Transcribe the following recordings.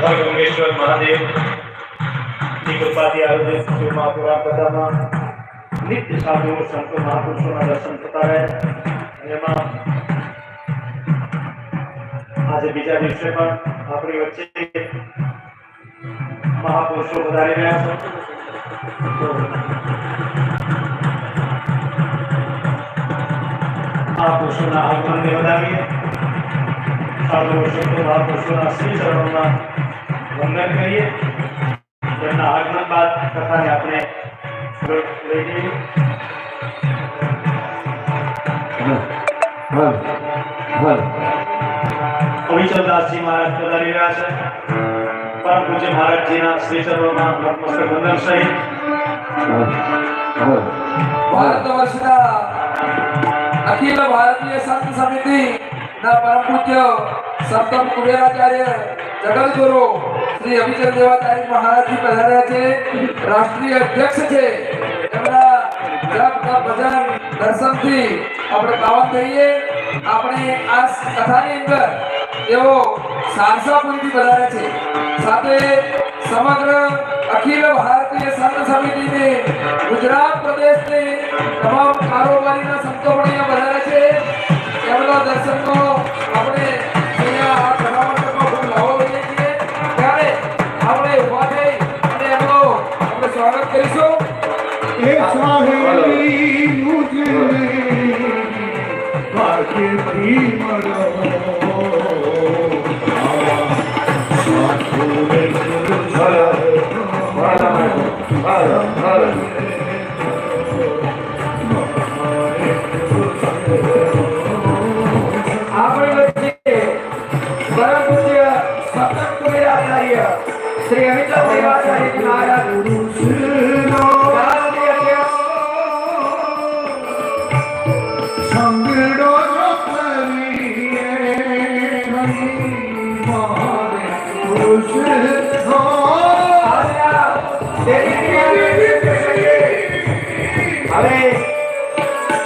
હર ગંગેશ્વર મહાદેવ ની કૃપાથી આયોજિત શ્રી મહાપુરા કથામાં નિત્ય સાધુઓ સંતો મહાપુરુષોના દર્શન થતા રહે અને એમાં આજે બીજા દિવસે પણ આપણી વચ્ચે મહાપુરુષો વધારી રહ્યા છે आपको सुना आगमन ने बताइए सर्वोषण को आपको सुना श्री सर्वना वंदन करिए वरना आगमन बात कथा ने अपने પૂજ્ય મહારાજજીના શ્રી ચરણોમાં નતમસ્તક વંદન સહિત ભારત વર્ષના અખિલ ભારતીય સંત સમિતિ ના પરમ પૂજ્ય સંતમ કુબેરાચાર્ય જગતગુરુ શ્રી અભિચંદ દેવાચાર્ય મહારાજજી પધાર્યા છે. રાષ્ટ્રીય અધ્યક્ષ છે. એમના જપ ભજન દર્શનથી આપણે પાવન થઈએ. આપણે આ કથાની અંદર તેઓ સારસાપુરથી પધાર્યા છે. સાથે સમગ્ર અખિલ ભારતીય સંત સમિતિને ગુજરાત પ્રદેશને તમામ કારોબારીના સંતો પણ અહીંયા પધાર્યા છે. એમના દર્શનનો આપણે શ્રી અમિતા દેવાચાર્ય મહારાજ હવે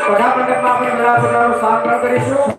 કડા આપણે પોતાનું કરીશું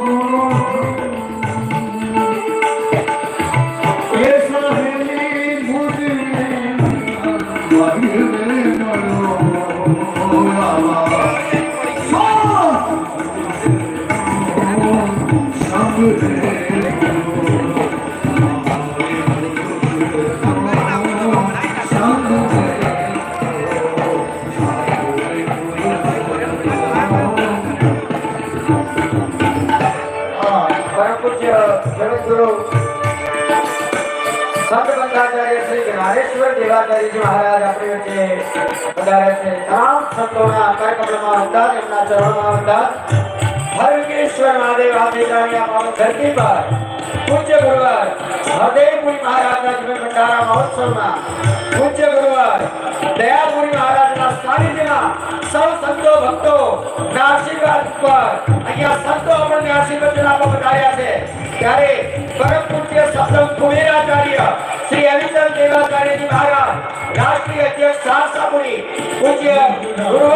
દેવાચાર્યજી મહારાજ આપણી વચ્ચે પધાર્યા છે તમામ સંતોના કાર્યક્રમમાં અંદાજ એમના ચરણોમાં અંદાજ હરકેશ્વર મહાદેવ આદેશાની આ પાવન ધરતી પર પૂજ્ય ગુરુવાર હૃદયપુરી મહારાજના જીવન ભંડારા મહોત્સવમાં પૂજ્ય ગુરુવાર દયાપુરી મહારાજના સાનિધ્યમાં સૌ સંતો ભક્તો ના આશીર્વાદ પર અહીંયા સંતો આપણને આશીર્વાદ આપવા પધાર્યા છે ત્યારે પરમ પૂજ્ય સપ્તમ કુબેરાચાર્ય श्री अविचल देवाचार्य जी महाराज राष्ट्रीय अध्यक्ष सहरसापुरी पूज्य गुरु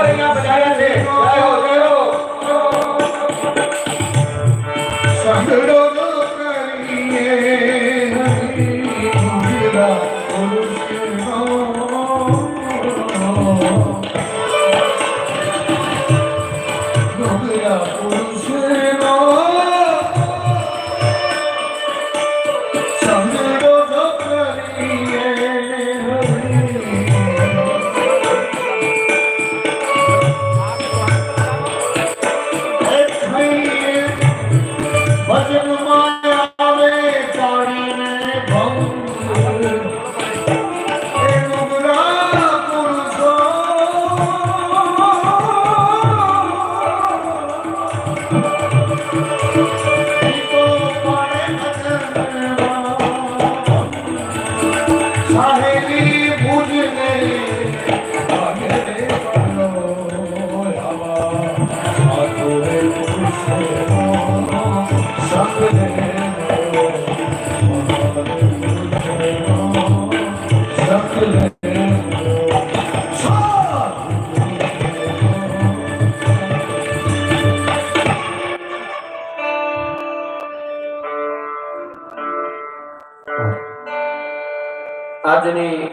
આજની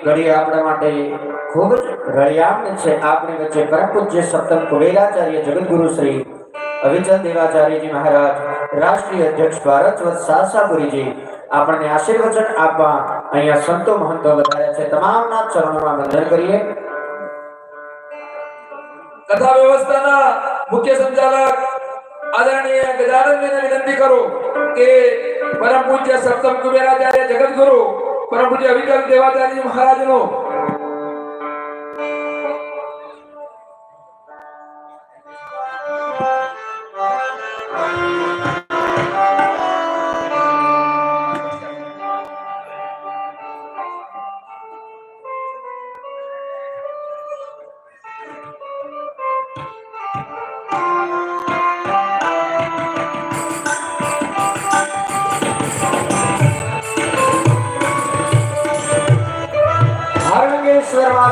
ઘડી આપણા માટે ખૂબ જ રળિયામણ છે. આપણી વચ્ચે પરમ પૂજ્ય સપ્તમ કુલેલાચાર્ય જગદગુરુ શ્રી અવિચલ દેવાચાર્યજી મહારાજ, રાષ્ટ્રીય અધ્યક્ષ ભારત સારસાપુરીજી આપણને આશીર્વચન આપવા અહીંયા સંતો મહંતો વધાર્યા છે. તમામના ચરણોમાં વંદન કરીએ. કથા વ્યવસ્થાના મુખ્ય સંચાલક આદરણીય ગજાનંદજીને વિનંતી કરું કે પરમ પૂજ્ય સપ્તમ કુબેરાચાર્ય જગતગુરુ પરમ પૂજ્ય અવિકલ દેવાચાર્ય મહારાજનો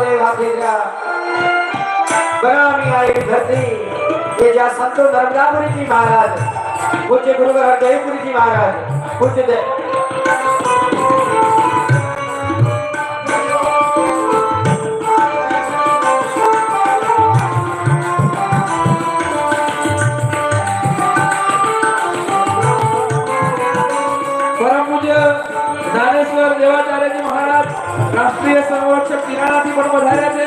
वाले भागेगा बनामी आई धरती। ये जा संतो धर्मदापुरी जी महाराज। पूज्य गुरु हरदेवपुरी जी महाराज। पूज्य જ્ઞાનેશ્વર દેવાચાર્યજી મહારાજ રાષ્ટ્રીય સંરક્ષક કિરાણાથી પણ વધાર્યા છે.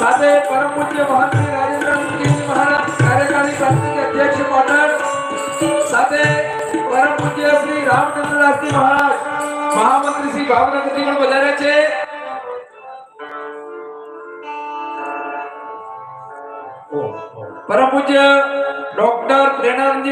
સાથે પરમ પૂજ્ય મહંત રાજેન્દ્રજી મહારાજ, કાર્યકારી પ્રાંતિક અધ્યક્ષ મંડળ સાથે પરમ પૂજ્ય શ્રી રામચંદ્રદાસજી મહારાજ, મહામંત્રી શ્રી ભાવનગરજી પણ વધાર્યા છે. પરમ પૂજ્ય ડોક્ટર પ્રેરણાનંદજી